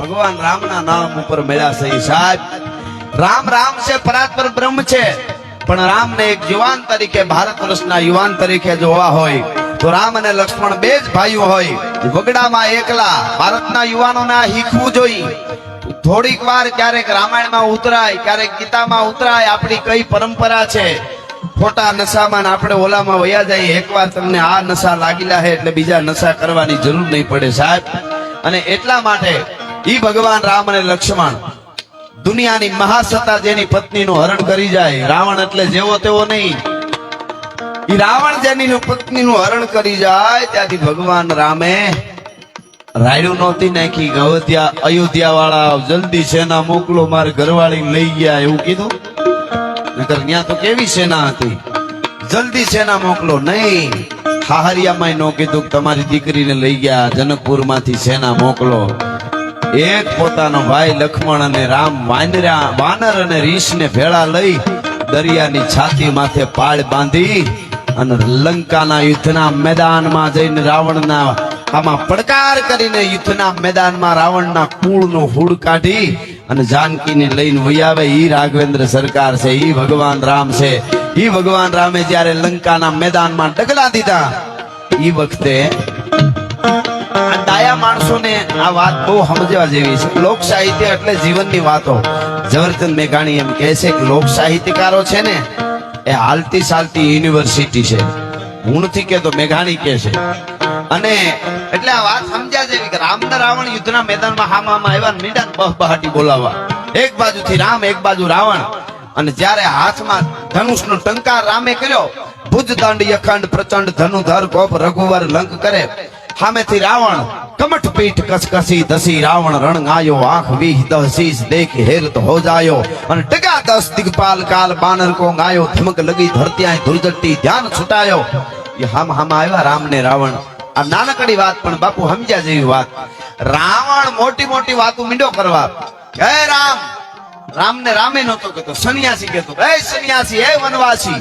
ભગવાન રામના નામ ઉપર મળ્યા છે સાહેબ. રામ રામ છે, પરાત્પર બ્રહ્મ છે. પણ રામને એક યુવાન તરીકે, ભારત વર્ષના યુવાન તરીકે જોવા હોય. તો રામ અને લક્ષ્મણ બે જ ભાઈઓ હોય. વગડામાં એકલા, ભારતના યુવાનોને શીખવું જોઈએ. થોડીક વાર ક્યારેક રામાયણમાં ઉતરાય, ક્યારેક ગીતામાં ઉતરાય, આપણી કઈ પરંપરા છે. ખોટા નશામાં આપણે ઓલામાં વયા જઈએ. એકવાર તમને આ નશા લાગેલા છે એટલે બીજા નશા કરવાની જરૂર નહીં પડે સાહેબ. અને એટલા માટે ઈ ભગવાન રામ અને લક્ષ્મણ દુનિયાની મહાસત્તા જેની પત્નીનું હરણ કરી જાય, રાવણ એટલે જેવો તેવો નહીં. ઈ રાવણ જેની પત્નીનું હરણ કરી જાય, ત્યાંથી ભગવાન રામે રાયડું નહોતી નાખી અયોધ્યા અયોધ્યા વાળા જલ્દી સેના મોકલો, મારે ઘરવાળી લઈ ગયા એવું કીધું. નકર ત્યાં તો કેવી સેના હતી? જલ્દી સેના મોકલો નહીં. હાહરિયામાં નો કીધું તમારી દીકરીને લઈ ગયા જનકપુરમાંથી સેના મોકલો. એક પોતાનો ભાઈ લક્ષ્મણ અને રામ વાનરા વાનર અને રીછને ભેળા લઈ દરિયાની છાતી માથે પાળ બાંધી અને લંકાના યુદ્ધના મેદાનમાં જઈને રાવણના આમાં પડકાર કરીને યુદ્ધના મેદાનમાં રાવણના કુળનો હુડ કાઢી અને જાનકીને લઈને વહી આવે. ઈ રાઘવેન્દ્ર સરકાર છે, ઈ ભગવાન રામ છે. ઈ ભગવાન રામે જ્યારે લંકાના મેદાનમાં ડગલા દીધા, ઈ વખતે મેઘાણી કે લોક છે મેઘાણી કહે છે. અને એટલે આ વાત સમજ્યા જેવી કે રામ ને રાવણ યુદ્ધના મેદાનમાં હામામાં આવ્યા મીંડા બહ બહાટી બોલાવવા. એક બાજુથી રામ, એક બાજુ રાવણ. અને જ્યારે હાથમાં ધનુષનો ટંકાર રામે કર્યો ભુજ દંડ અખંડ પ્રચંડ ધનુધર કોપ રઘુવર લંક કરે સામેથી રાવણ કમઠ પીઠ કસકસી દસી રાવણ રણ આયો આંખ વીહ દસીસ દેખ હેરત હો જાયો અને ટગા દસ દિગપાલ કાલ બાનર કો ગાયો ધમક લગી ધરત્યા ધુરજટ્ટી ધ્યાન છૂટાયો એ હામ હામ આવ્યા રામ ને રાવણ આ નાનકડી વાત પણ બાપુ સમજ્યા જેવી વાત રાવણ મોટી મોટી વાતો મીંડો કરવા હે રામ રામ ને રામે નહોતો કહેતો, સન્યાસી કહેતો. એ સન્યાસી હે વનવાસી.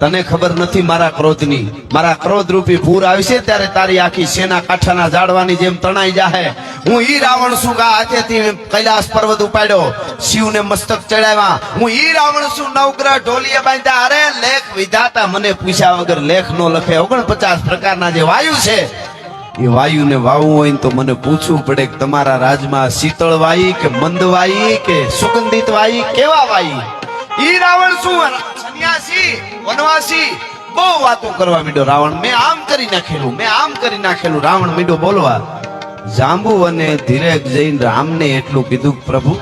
તને ખબર નથી મારા ક્રોધની? મારા ક્રોધ રૂપી પૂર આવશે ત્યારે તારી આખી સેના કાંઠાના જાડવાની જેમ તણાઈ જાહે. હું ઈ રાવણ શું કા હાથેથી કૈલાસ પર્વત ઉપાડ્યો, શિવને મસ્તક ચડાવ્યા. હું ઈ રાવણ શું નવગ્રહ ઢોલીએ બાંધ્યા. અરે લેખ વિધાતા મને પૂછ્યા વગર લેખ નો લખે. ઓગણપચાસ પ્રકારના જે વાયુ છે એ વાયુને વાવવું હોય તો મને પૂછવું પડે કે તમારા રાજમાં શીતળ વાયી કે મંદ વાયી કે સુગંધિત વાયી કેવા વાયી ઈ રાવણ શું સન્યાસી, વનવાસી? બહુ વાતો કરવા મીડો રાવણ. મેં આમ કરી નાખેલું, મેં આમ કરી નાખેલું. રાવણ મીડો બોલવા, જાંબુ અને ધીરેક જઈને રામને એટલું કીધું પ્રભુ,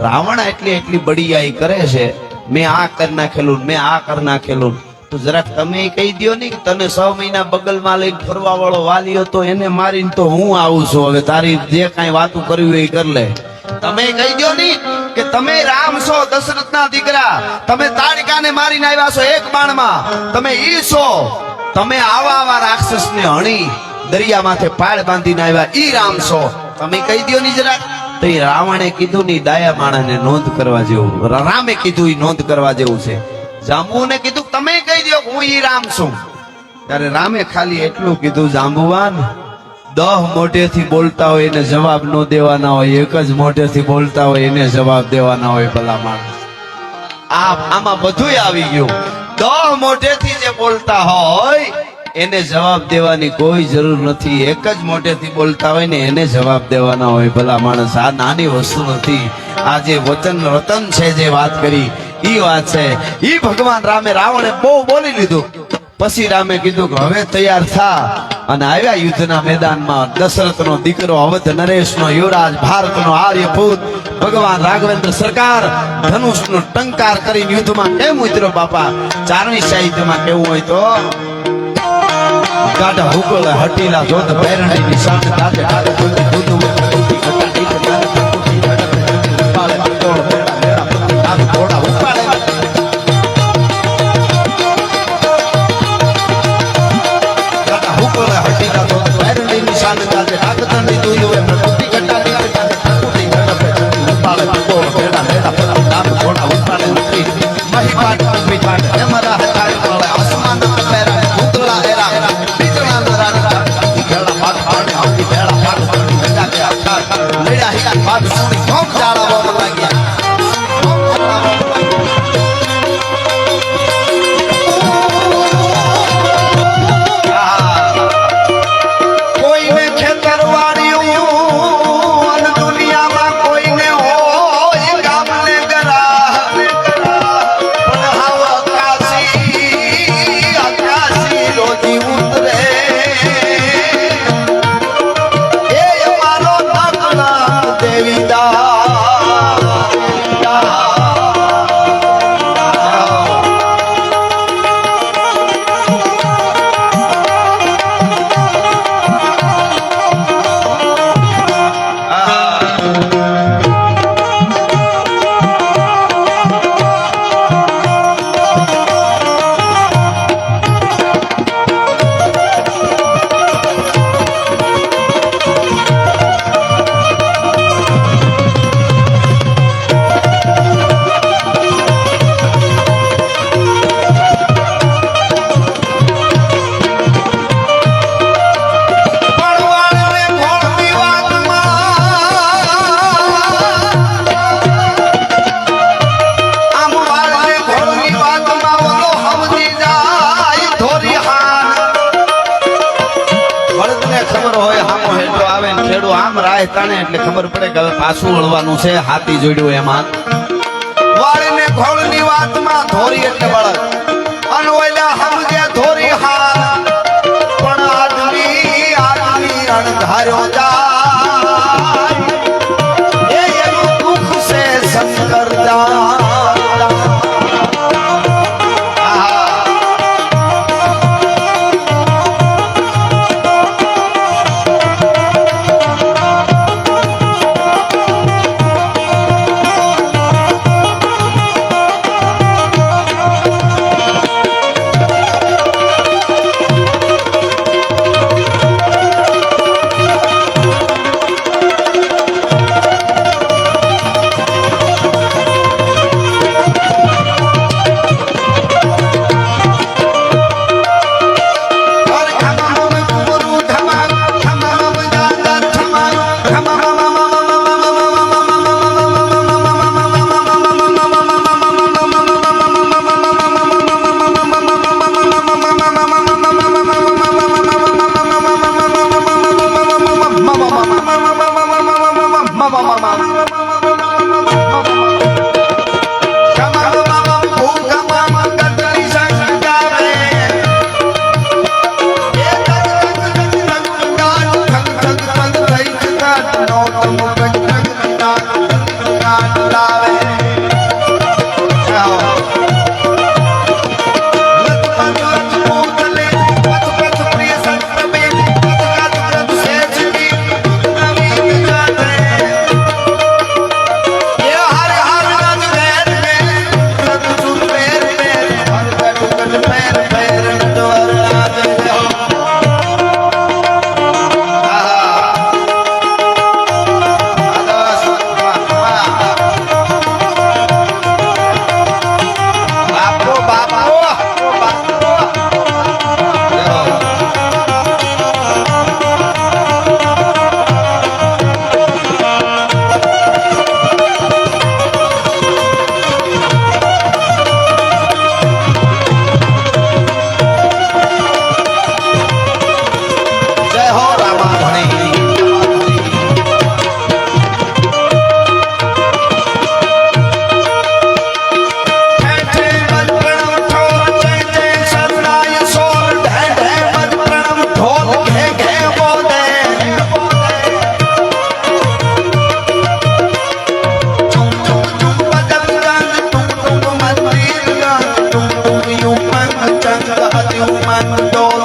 રાવણ એટલી એટલી બડિયાઈ કરે છે, મેં આ કરી નાખેલું મેં આ કરી નાખેલું. તો જરાક તમે કહી દ્યો ને કે તને મહિના બગલમાં લઈ ફરવા વાળો વાલી હતો હું આવું છું. તારી જે કાંઈ વાતું કરવી એ કર તમે કહી દો ની તમે દીકરા. તમે તાડકાને મારીને આવ્યા તમે ઈ છો. તમે આવા આવા રાક્ષસને હણી દરિયા માથે પાળ બાંધીને આવ્યા. ઈ રામ છો. તમે કહી દો ની જરાક. તો રાવણે કીધું ની ડાયા માણસને નોંધ કરવા જેવું. રામે કીધું એ નોંધ કરવા જેવું છે. જાંબુને કીધું, તમે કહી દો હું ઈ રામ છું. ત્યારે રામે ખાલી એટલું કીધું, જાંબુવાન, દહ મોઢેથી બોલતા હોય એને જવાબ ન દેવાના હોય, એક જ મોઢેથી બોલતા હોય એને જવાબ દેવાના હોય ભલા માણસ. આ આમાં બધું આવી ગયું. દહ મોઢેથી જે બોલતા હોય, એને જવાબ દેવાની કોઈ જરૂર નથી. એક જ મોઢેથી બોલતા હોય ને એને જવાબ દેવાના હોય ભલા માણસ. આ નાની વસ્તુ નથી. આ જે વચન રતન છે જે વાત કરી ઈ વાત છે ઈ ભગવાન રામે રાવણે બહુ બોલી લીધું પછી રામે કીધું કે હવે તૈયાર થા અને આવ્યા યુદ્ધના મેદાનમાં દશરથનો દીકરો અવધ નરેશનો યુવરાજ ભારતનો આર્યપુત ભગવાન રાઘવેન્દ્ર સરકાર ધનુષનો ટંકાર કરીને યુદ્ધમાં કેમ ઉતર્યો બાપા ચારમી સાહિત્યમાં કેવું હોય તો ગાઢા હુકળ હટીલા જોત બેરણી નિશાન દાદે દાદે દૂધ દૂધ दा પાછું હળવાનું છે હાથી જોડ્યું એમાં. વાળને ઘોળની વાતમાં ધોરી એટલે બળદ tu mando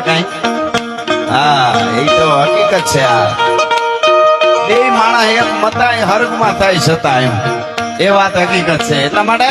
છે હા, એ તો હકીકત છે આ. માણસ એમ મતાય, હરગમાં થાય છતાં એમ. એ વાત હકીકત છે. એટલા માટે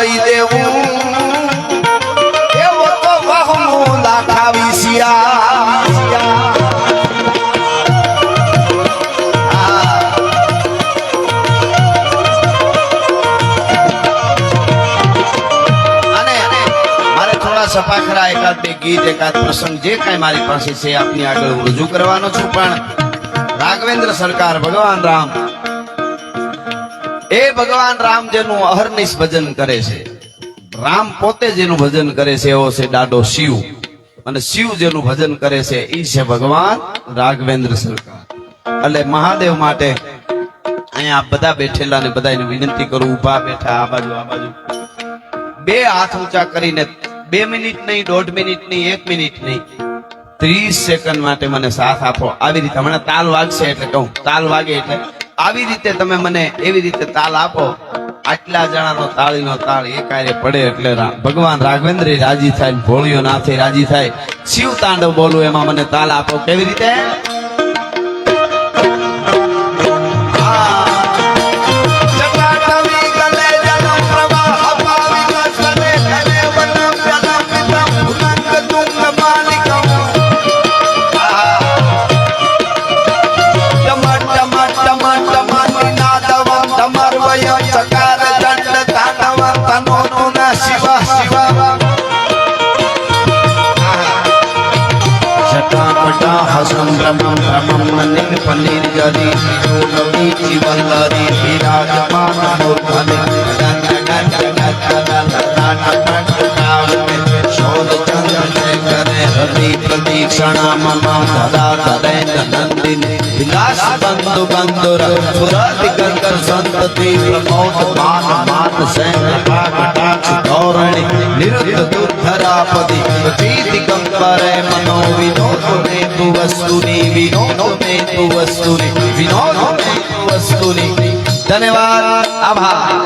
લઈ દેવું. એવો તો મહમૂદા ખાવી ગીત, એકાદ પ્રસંગ, જે કાંઈ મારી પાસે છે, આપની આગળ રજૂ કરવાનો છું. પણ રાઘવેન્દ્ર સરકાર, ભગવાન રામ એ ભગવાન રામ જેનું અહર્નિશ ભજન કરે છે. રામ પોતે જેનું ભજન કરે છે, એવો છે દાડો શિવ. અને શિવ જેનું ભજન કરે છે એ છે ભગવાન રાઘવેન્દ્ર સરકાર. એટલે મહાદેવ માટે અહીંયા બધા બેઠેલા ને બધાને વિનંતી કરું, ઊભા બેઠા, આ બાજુ આ બાજુ. બે હાથ ઊંચા કરીને, બે મિનિટ નહીં, દોઢ મિનિટ નહીં, એક મિનિટ નહીં. ત્રીસ સેકન્ડ માટે મને સાથ આપો. આવી રીતે હમણાં તાલ વાગશે એટલે કહું, તાલ વાગે એટલે આવી રીતે તમે મને એવી રીતે તાલ આપો. આટલા જણાનો તાળીનો તાળ એકારે પડે એટલે ભગવાન રાઘવેન્દ્ર રાજી થાય ભોળિયો નાથે રાજી થાય. શિવ તાંડવ બોલું, એમાં મને તાલ આપો. કેવી રીતે? પનીર ગરી નવી જીવલરી વિરાજમાન મૂર્ધને પ્રદીક્ષણા મમ ધરા ધરેન નંદિની વિલાસ બંધુ બંધુ રઘુરતિ ગંગર સંતતિ પ્રમોદ માન માન સેન કટાક્ષ ધોરણી નિરુદ્ધ દુર્ધરાપદી પ્રતીતિ કંપરે મનો વિનોદ નેતુ વસ્તુની વિનોદ નેતુ વસ્તુની વિનોદ નેતુ વસ્તુની ધન્યવાદ આભાર